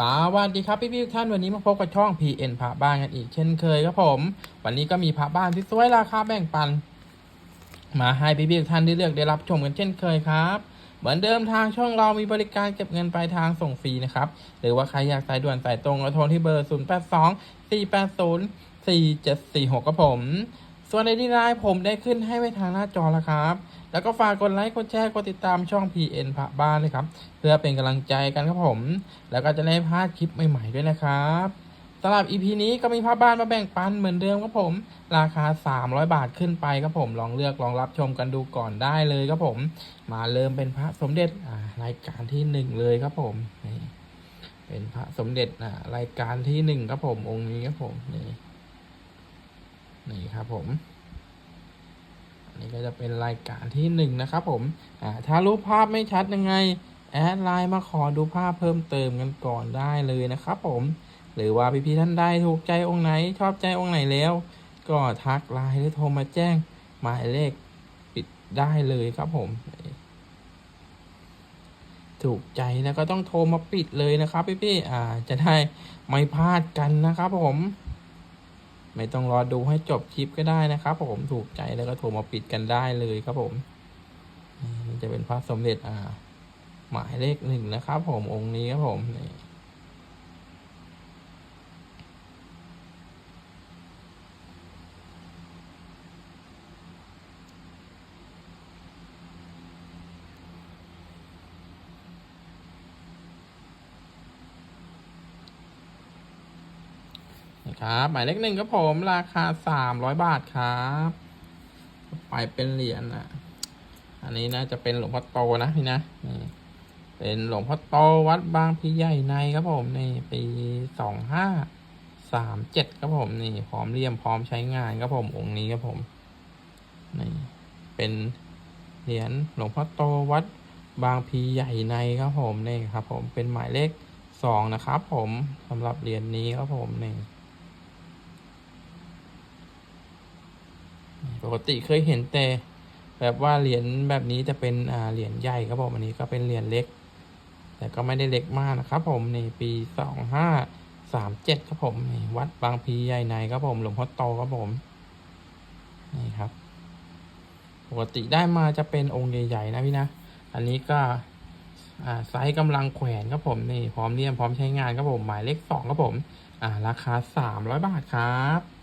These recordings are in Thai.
สวัสดีครับพี่พี่ทุกท่านวันนี้มาพบกับช่อง PN พระบ้านกันอีกเช่นเคยครับผม วันนี้ก็มีพระบ้านที่สวยราคาแบ่งปัน มาให้พี่พี่ทุกท่านได้เลือกได้รับชมกันเช่นเคยครับ เหมือนเดิมทางช่องเรามีบริการเก็บเงินปลายทางส่งฟรีนะครับ หรือว่าใครอยากสายด่วนสายตรงก็โทรที่เบอร์ 0 8 2 4 8 0 4 7 4 6ครับผม ส่วนในที่ไลน์ผมได้ขึ้นให้ไว้ทางหน้าจอแล้วครับ แล้วก็ฝากกดไลค์กดแชร์กดติดตามช่อง PN พระบ้านเลยครับ เพื่อเป็นกำลังใจกันครับผม แล้วก็จะได้พลาดคลิปใหม่ๆด้วยนะครับสำหรับ EP นี้ก็มีผ้าบ้านมาแบ่งปันเหมือนเดิมครับผม ราคา 300 บาทขึ้นไปครับผมลองเลือกลองรับชมกันดูก่อนได้เลยครับผม มาเริ่มเป็นพระสมเด็จรายการที่หนึ่งเลยครับผมนี่เป็นพระสมเด็จอ่ารายการที่หนึ่งครับผมองค์นี้ครับผมนี่นี่ครับผม นนี้ก็จะเป็นรายการที่หนึ่งนะครับผมอ่าถ้ารูปภาพไม่ชัดยังไงแอดไลน์มาขอดูภาพเพิ่มเติมกันก่อนได้เลยนะครับผม หรือว่าพี่ๆท่านใดถูกใจองค์ไหน ชอบใจองค์ไหนแล้ว ก็ทักไลน์หรือโทรมาแจ้งหมายเลขปิดได้เลยครับผม ถูกใจแล้วก็ต้องโทรมาปิดเลยนะครับพี่ๆอ่าจะได้ไม่พลาดกันนะครับผม ไม่ต้องรอดูให้จบคลิปก็ได้นะครับผมถูกใจแล้วก็โทรมาปิดกันได้เลยครับผมนี่จะเป็นพระสมเด็จอ่า หมายเลขหนึ่งนะครับผมองค์นี้ครับผมนี่ ครับ หมายเลขหนึ่งครับผมราคาสามร้อยบาทครับ ไปเป็นเหรียญอะอันนี้นะจะเป็นหลวงพ่อโตนะพี่นะเป็นหลวงพ่อโตวัดบางพีใหญ่ในครับผมนี่ปีสองห้าสามเจ็ดครับผมนี่พร้อมเลี่ยมพร้อมใช้งานครับผมองค์นี้ครับผมนี่เป็นเหรียญหลวงพ่อโตวัดบางพีใหญ่ในครับผมนี่ครับผมเป็นหมายเลขสองนะครับผมสำหรับเหรียญนี้ครับผมนี่ ปกติเคยเห็นแต่แบบว่าเหรียญแบบนี้จะเป็นอ่าเหรียญใหญ่ครับผมอันนี้ก็เป็นเหรียญเล็ก แต่ก็ไม่ได้เล็กมากนะครับ ผมในปีสองห้าสามเจ็ดครับผมนี่วัดบางพีใหญ่ในครับผมหลวงพ่อโตครับผมนี่ครับ ปกติได้มาจะเป็นองค์ใหญ่ๆนะพี่นะ อันนี้ก็อ่าไซส์กำลังแขวนครับผมนี่พร้อมเลี่ยมพร้อมใช้งานครับผมหมายเลขสองครับผม อ่า ราคาสามร้อยบาทครับ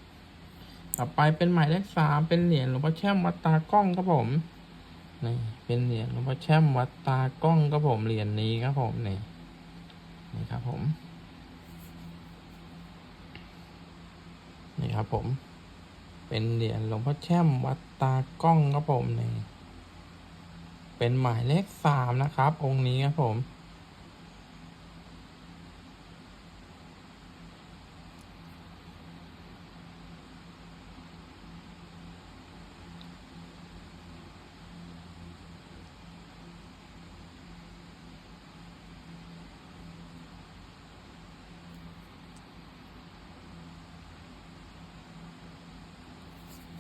ต่อไปเป็นหมายเลขสามเป็นเหรียญหลวงพ่อแช่มวัดตากล้องครับผมนี่เป็นเหรียญหลวงพ่อแช่มวัดตากล้องครับผมเหรียญนี้ครับผมนี่นี่ครับผมนี่ครับผม เป็นเหรียญหลวงพ่อแช่มวัดตากล้องครับผมนี่เป็นหมายเลขสามนะครับ องค์นี้ครับผม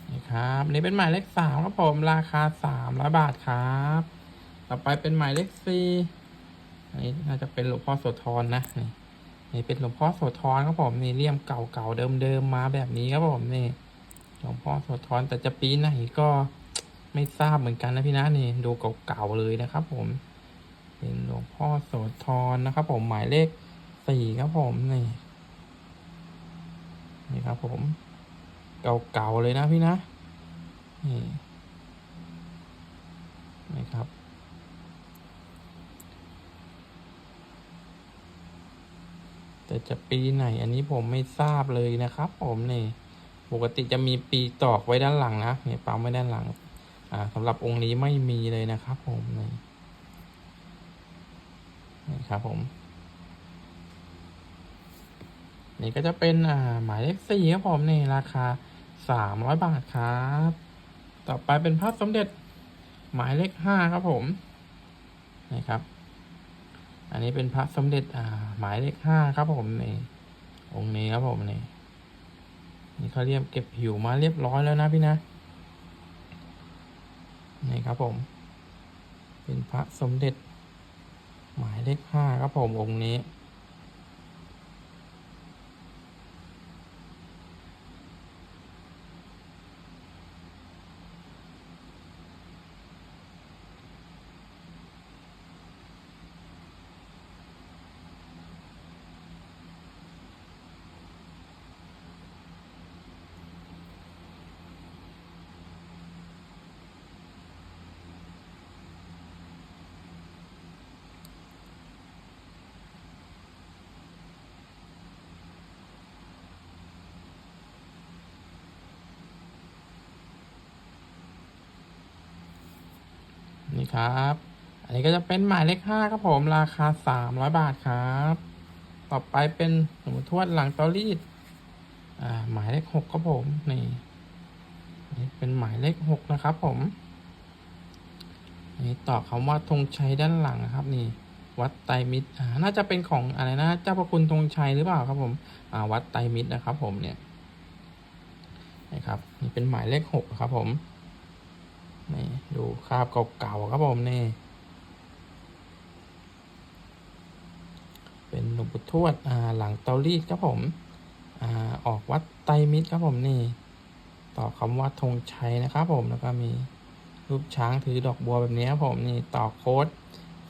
นี่ครับ นี่เป็นหมายเลขสามครับผมราคาสามร้อยบาทครับ ต่อไปเป็นหมายเลขสี่อันนี้น่าจะเป็นหลวงพ่อโสธรนะนี่นี่เป็นหลวงพ่อโสธรครับผมนี่เลี่ยมเก่าๆเดิมๆมาแบบนี้ครับผมนี่หลวงพ่อโสธรแต่จะปีไหนก็ไม่ทราบเหมือนกันนะพี่นะนี่ดูเก่าๆเลยนะครับ ผม เป็นหลวงพ่อโสธรนะครับ ผมหมายเลขสี่ครับผมนี่นี่ครับผม เก่าๆเลยนะพี่นะ นี่นะครับ แต่จะปีไหนอันนี้ผมไม่ทราบเลยนะครับ ผมนี่ปกติจะมีปีตอกไว้ด้านหลังนะเนี่ยปั๊มไว้ด้านหลัง อ่าสำหรับองค์นี้ไม่มีเลยนะครับ ผมนี่นี่ครับผม นี่ก็จะเป็นอ่าหมายเลขสี่ครับผมนี่ราคาสามร้อยบาทครับ ต่อไปเป็นพระสมเด็จหมายเลขห้าครับผมนี่ครับ อันนี้เป็นพระสมเด็จอ่าหมายเลขห้าครับผมนี่องค์นี้ครับผมนี่นี่เขาเรียกเก็บผิวมาเรียบร้อยแล้วนะพี่นะนี่ครับผม เป็นพระสมเด็จ หมายเลขห้าครับผมองค์นี้ นี่ครับ อันนี้ก็จะเป็นหมายเลขห้าครับผมราคาสามร้อยบาทครับ ต่อไปเป็นหนูทวดหลังเตารีดอ่าหมายเลขหกครับผมนี่นี่เป็นหมายเลขหกนะครับผมนี่ต่อคำว่าธงชัยด้านหลังนะครับ นี่ วัดไตรมิตรอ่าน่าจะเป็นของอะไรนะเจ้าพระคุณธงชัยหรือเปล่าครับผมอ่าวัดไตรมิตรนะครับ ผมเนี่ยนะครับนี่เป็นหมายเลขหกครับผม คราบเก่าๆครับผมนี่ เป็นหลวงปู่ทวดอ่าหลังเตารีดครับผมอ่าออกวัดไตมิตรครับผมนี่ ต่อคำว่าธงชัยนะครับผมแล้วก็มีรูปช้างถือดอกบัวแบบนี้ครับผมนี่ต่อโค้ด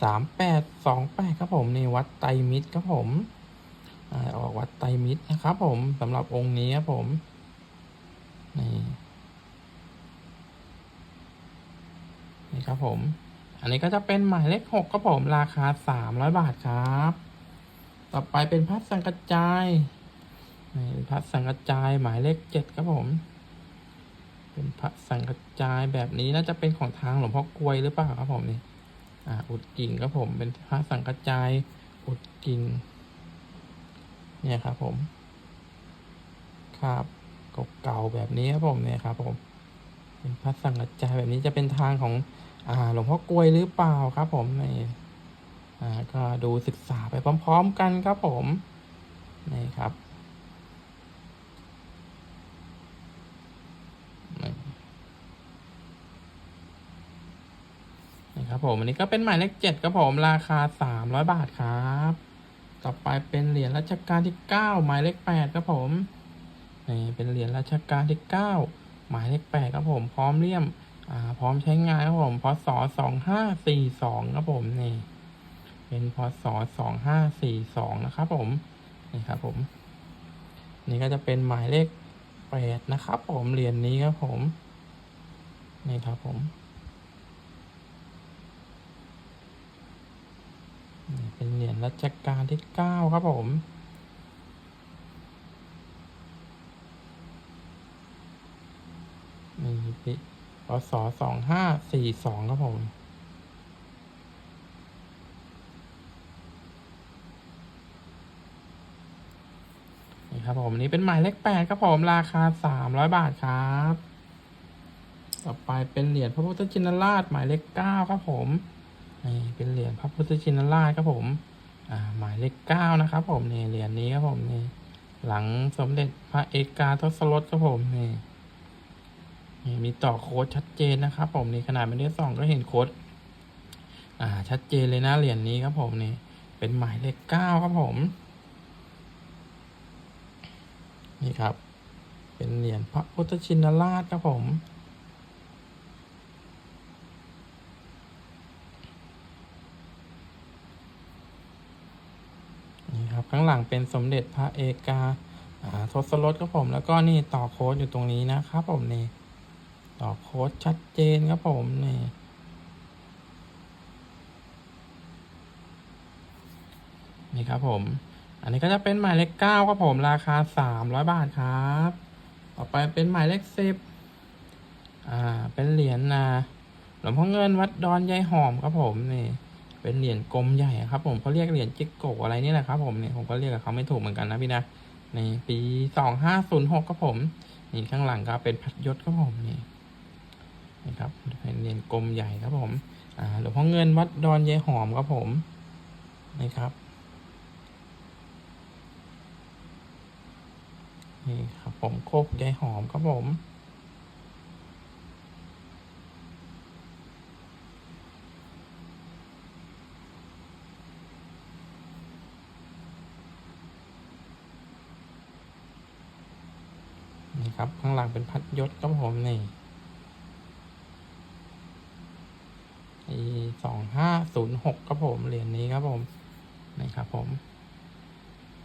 สามแปดสองแปดครับผมนี่วัดไตมิตรครับผมอาออกวัดไตมิตรนะครับผมสำหรับองค์นี้ครับผมนี่ นี่ครับผม อันนี้ก็จะเป็นหมายเลขหกครับผมราคาสามร้อยบาทครับ ต่อไปเป็นพัดสังกระจายนี่พัดสังกระจายหมายเลขเจ็ดครับผม เป็นพัดสังกระจายแบบนี้น่าจะเป็นของทางหลวงพ่อกลวยหรือเปล่าครับผมนี่อ่าอุดกิ่งครับผม เป็นพัดสังกระจายอุดกิ่งเนี่ยครับผม ครับเก่าๆแบบนี้ครับผมเนี่ยครับผม เป็นพัดสังกระจายแบบนี้จะเป็นทางของอ่าหลวงพ่อกลวยหรือเปล่าครับ ผมนี่อ่าก็ดูศึกษาไปพร้อม ๆ กันครับผมนี่ครับนี่ครับผมอันนี้ก็เป็นหมายเลขเจ็ดครับผมราคาสามร้อยบาทครับ ต่อไปเป็นเหรียญรัชกาลที่เก้าหมายเลขแปดครับผมนี่เป็นเหรียญรัชกาลที่เก้า หมายเลขแปดครับผมพร้อมเลี่ยมอ่าพร้อมใช้งานครับผมพศสองห้าสี่สองครับผมนี่เป็นพศสองห้าสี่สองนะครับผมนี่ครับผม นี่ก็จะเป็นหมายเลขแปดนะครับ ผมเหรียญนี้ครับผมนี่ครับผมนี่เป็นเหรียญรัชกาลที่เก้าครับผม นี่ ปีพศสองห้าสี่สองครับผมนี่ครับผมนี้เป็นหมายเลขแปดครับผมราคาสามร้อยบาทครับ ต่อไปเป็นเหรียญพระพุทธชินราชหมายเลขเก้าครับผมนี่เป็นเหรียญพระพุทธชินราชครับผมอ่าหมายเลขเก้านะครับผมนี่เหรียญนี้ครับผมนี่หลังสมเด็จพระเอกาทศรสครับผมนี่ นี่มีต่อโค้ดชัดเจนนะครับ ผมนี่ขนาดไม่ได้ส่องก็เห็นโค้ดอ่าชัดเจนเลยนะเหรียญนี้ครับผมนี่เป็นหมายเลขเก้าครับผม นี่ครับ เป็นเหรียญพระพุทธชินราชครับผมนี่ครับข้างหลังเป็นสมเด็จพระเอกาอ่าทศรสครับผม แล้วก็นี่ต่อโค้ดอยู่ตรงนี้นะครับผมนี่ ต่อโค้ดชัดเจนครับผมนี่นี่ครับผม อันนี้ก็จะเป็นหมายเลขเก้าครับผมราคาสามร้อยบาทครับ ต่อไปเป็นหมายเลขสิบอ่า เป็นเหรียญนาหลวงพ่อเงินวัดดอนยายหอมครับผมนี่ เป็นเหรียญกลมใหญ่ครับผมเขาเรียกเหรียญจิกโกะอะไรนี่แหละครับผมเนี่ยผมก็เรียกกับเขาไม่ถูกเหมือนกันนะพี่นะในปีสองห้าศูนย์หกครับผม นี่ข้างหลังก็เป็นพัดยศครับผมนี่ นี่ครับเป็นเรียญกลมใหญ่ครับผมหลวงพ่อเงินวัดดอนยายหอมครับผมนี่ครับนี่ครับผมโคกยายหอมครับผมนี่ครับข้างหลังเป็นพัดยศครับผมนี่ สองห้าศูนย์หกครับผมเหรียญนี้ครับผมนี่ครับผม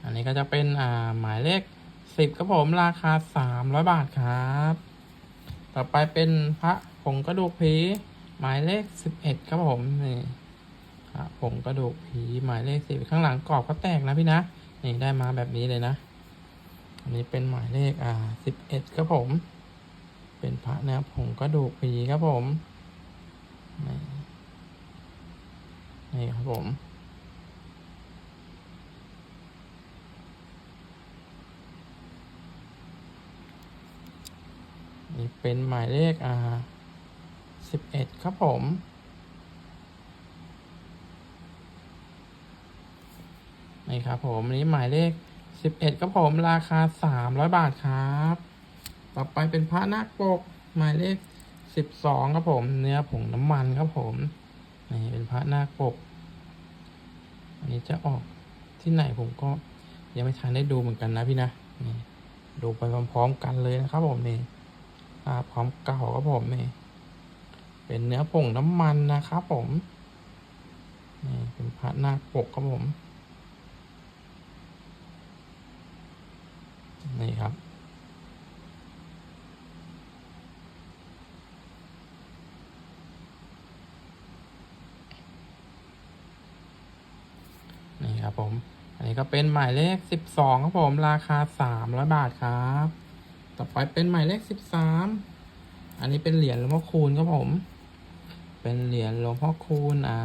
อันนี้ก็จะเป็นอ่าหมายเลขสิบครับผมราคาสามร้อยบาทครับ ต่อไปเป็นพระผงกระดูกผีหมายเลขสิบเอ็ดครับผมนี่พระผงกระดูกผีหมายเลขสิบข้างหลังกรอบก็แตกนะพี่นะนี่ได้มาแบบนี้เลยนะ อันนี้เป็นหมายเลขอ่าสิบเอ็ดครับผม เป็นพระนื้อผงกระดูกผีครับผมนี่ นี่ครับผม นี่เป็นหมายเลขอ่าสิบเอ็ดครับผมนี่ครับผมนี่หมายเลขสิบเอ็ดครับผมราคาสามร้อยบาทครับ ต่อไปเป็นพระนาคปกหมายเลขสิบสองครับผม เนื้อผงน้ำมันครับผม นี่เป็นพระนาคปก อันนี้จะออกที่ไหนผมก็ยังไม่ทันได้ดูเหมือนกันนะพี่นะนี่ดูไปพร้อมๆกันเลยนะครับผมนี่ภาพพร้อมเก่าครับผมนี่เป็นเนื้อผงน้ำมันนะครับผมนี่เป็นพระนาคปกครับผมนี่ครับ นี่ครับผม อันนี้ก็เป็นหมายเลขสิบสองครับผมราคาสามร้อยบาทครับ ต่อไปเป็นหมายเลขสิบสามอันนี้เป็นเหรียญหลวงพ่อคูณครับผม เป็นเหรียญหลวงพ่อคูณอ่า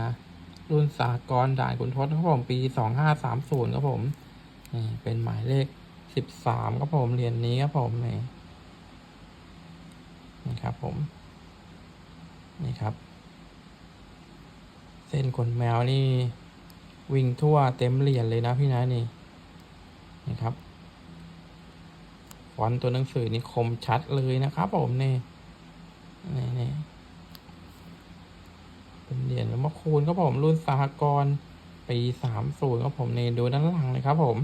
รุ่นสากรด่านขุนทศครับผมปีสองห้าสามศูนย์ครับผมนี่เป็นหมายเลขสิบสามครับผมเหรียญนี้ครับผมนี่นี่ครับผมนี่ครับ เส้นขนแมวนี่ วิ่งทั่วเต็มเหรียญเลยนะพี่นะนี่นี่ครับฟอนต์ตัวหนังสือนี่คมชัดเลยนะครับผมนี่นี่นี่เป็นเหรียญหลวงพ่อคูณครับผมรุ่นสหกรณ์ปีสามศูนย์ครับผมนี่ดูด้านหลังเลยครับผม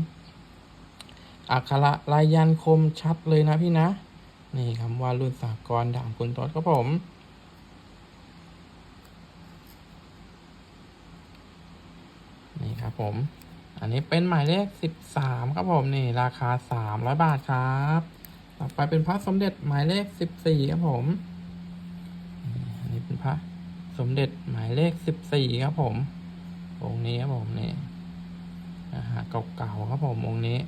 อักขระลายยันคมชัดเลยนะพี่นะ นี่คำว่ารุ่นสากรณ์ด่านคุณทศครับผม นี่ครับ ผม อันนี้เป็นหมายเลขสิบสามครับผมนี่ราคาสามร้อยบาทครับ ต่อไปเป็นพระสมเด็จหมายเลขสิบสี่ครับผมนี่อันนี้เป็นพระสมเด็จหมายเลขสิบสี่ครับผมองค์นี้ครับผมนี่นะฮะเก่าๆครับผมองค์นี้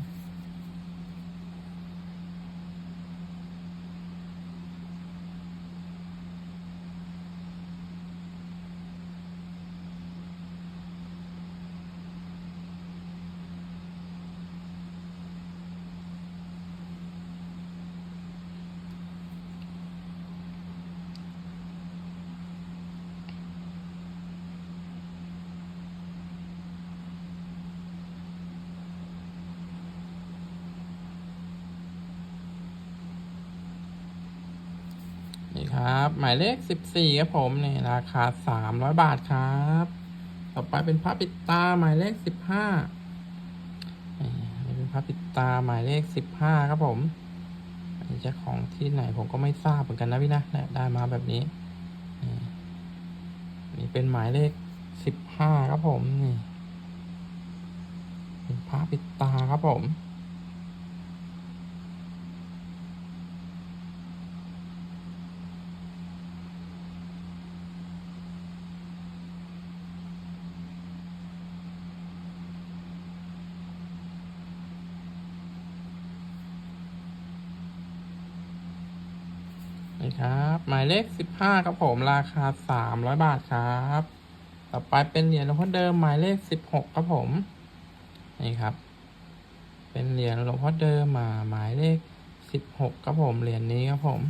นี่ ครับ หมายเลขสิบสี่ครับผมนี่ราคาสามร้อยบาทครับ ต่อไปเป็นพระปิดตาหมายเลขสิบห้านี่เป็นพระปิดตาหมายเลขสิบห้าครับผมอันนี้จะของที่ไหนผมก็ไม่ทราบเหมือนกันนะพี่นะเนี่ยได้มาแบบนี้นี่เป็นหมายเลขสิบห้าครับผมนี่เป็นพระปิดตาครับผม นี่ครับ หมายเลขสิบห้าครับผมราคาสามร้อยบาทครับ ต่อไปเป็นเหรียญหลวงพ่อเดิมหมายเลขสิบหกครับผม นี่ครับ เป็นเหรียญหลวงพ่อเดิมมาหมายเลขสิบหกครับผมเหรียญนี้ครับผม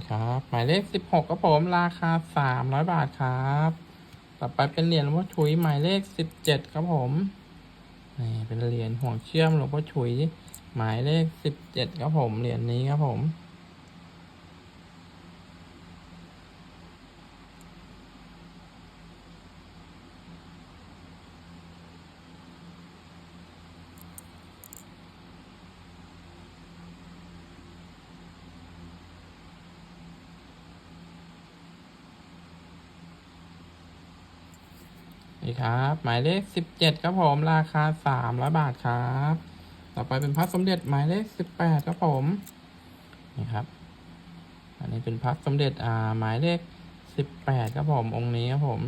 นี่ครับ หมายเลขสิบหกครับผมราคาสามร้อยบาทครับ ต่อไปเป็นเหรียญหลวงพ่อถุยหมายเลขสิบเจ็ดครับผมนี่เป็นเหรียญห่วงเชื่อมหลวงพ่อถุย หมายเลขสิบเจ็ดครับผมเหรียญนี้ครับผมีครับ หมายเลขสิบเจ็ดครับผมราคาสามร้อยบาทครับ ต่อไปเป็นพระสมเด็จหมายเลขสิบแปดครับผมนี่ครับ อันนี้เป็นพระสมเด็จอ่าหมายเลขสิบแปดครับผมองค์นี้ครับผม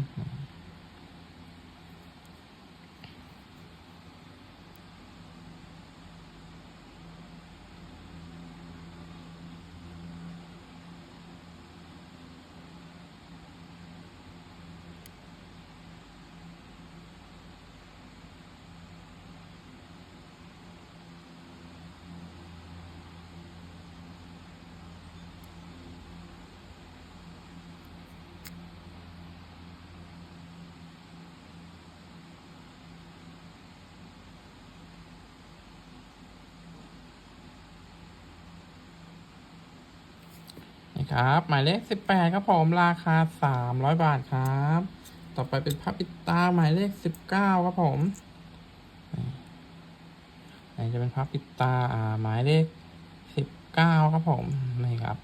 นี่ครับ หมายเลขสิบแปดครับผมราคาสามร้อยบาทครับ ต่อไปเป็นพระปิดตาหมายเลขสิบเก้าครับผมนี่จะเป็นพระปิดตาอ่าหมายเลขสิบเก้าครับผมนี่ครับ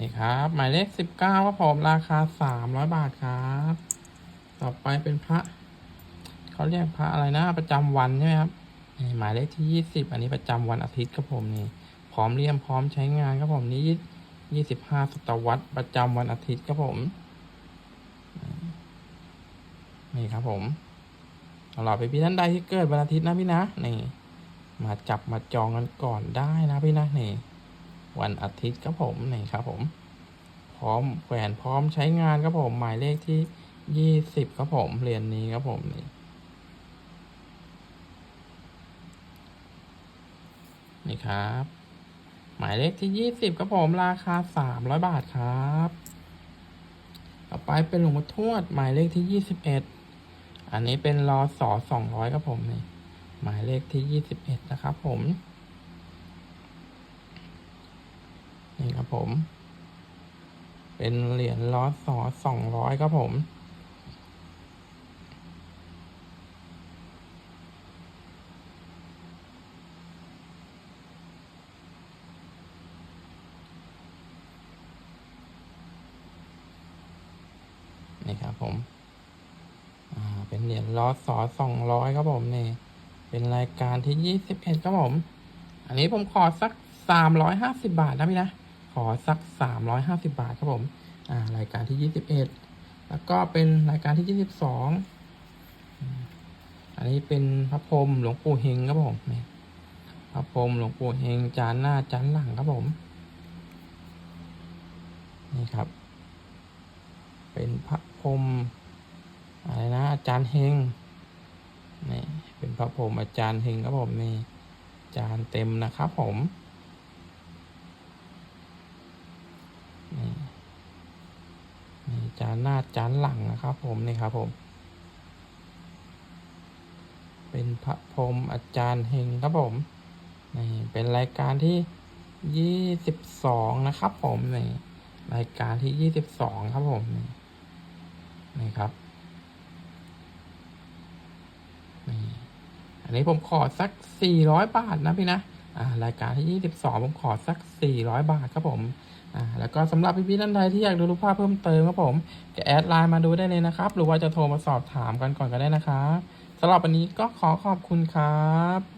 นี่ ครับ หมายเลขสิบเก้าครับผมราคาสามร้อยบาทครับ ต่อไปเป็นพระเขาเรียกพระอะไรนะ ประจำวันใช่ไหมครับหมายเลขที่ยี่สิบอันนี้ประจำวันอาทิตย์ครับผมนี่พร้อมเลี่ยมพร้อมใช้งานครับผมนี่ยี่สิบห้าศตวรรษประจำวันอาทิตย์ครับผมนี่ครับผมสำหรับพี่ท่านใดที่เกิดวันอาทิตย์นะพี่นะนี่มาจับมาจองกันก่อนได้นะพี่นะนี่วันอาทิตย์ครับผมนี่ครับผม พร้อมแขวนพร้อมใช้งานครับผม หมายเลขที่ยี่สิบครับผมเหรียญนนี้ครับผมนี่นี่ครับ หมายเลขที่ยี่สิบครับผมราคาสามร้อยบาทครับ ต่อไปเป็นหลวงพ่อทวด หมายเลขที่ยี่สิบเอ็ดอันนี้เป็นรอสอสองร้อยครับผมนี่หมายเลขที่ยี่สิบเอ็ดนะครับผม นี่ครับผม เป็นเหรียญล้อสอสองร้อยครับผม นี่ครับผม อ่า เป็นเหรียญล้อสอสองร้อยครับผมนี่ เป็นรายการที่ยี่สิบเอ็ดครับผม อันนี้ผมขอสักสามร้อยห้าสิบาทนะพี่นะ อสักสามร้อยห้าสิบาทครับผมอ่ารายการที่ยี่สิบเอ็ดแล้วก็เป็นรายการที่ยี่สิบสองอันนี้เป็นพระพรมหลวงปู่เฮงครับผมพระพรมหลวงปู่เฮงจานหน้าจานหลังครับผมนี่ครับ เป็นพระพรมอะไรนะอาจารย์เฮงนี่เป็นพระพรมอาจารย์เฮงครับผมนี่จานเต็มนะครับผม นี่จานหน้าจานหลังนะครับ ผมนี่ครับผม เป็นพระพรหมอาจารย์เฮงครับผมนี่เป็นรายการที่ยี่สิบสองนะครับ ผมนี่รายการที่ยี่สิบสองครับผมนี่นี่ครับนี่อันนี้ผมขอสักสี่ร้อยบาทนะพี่นะอ่ารายการที่ยี่สิบสองผมขอสักสี่ร้อยบาทครับผม อ่าแล้วก็สำหรับพี่ๆท่านใดที่อยากดูรูปภาพเพิ่มเติมครับผมก็แอดไลน์มาดูได้เลยนะครับ หรือว่าจะโทรมาสอบถามกันก่อนก็ได้นะครับสำหรับวันนี้ก็ขอขอบคุณครับ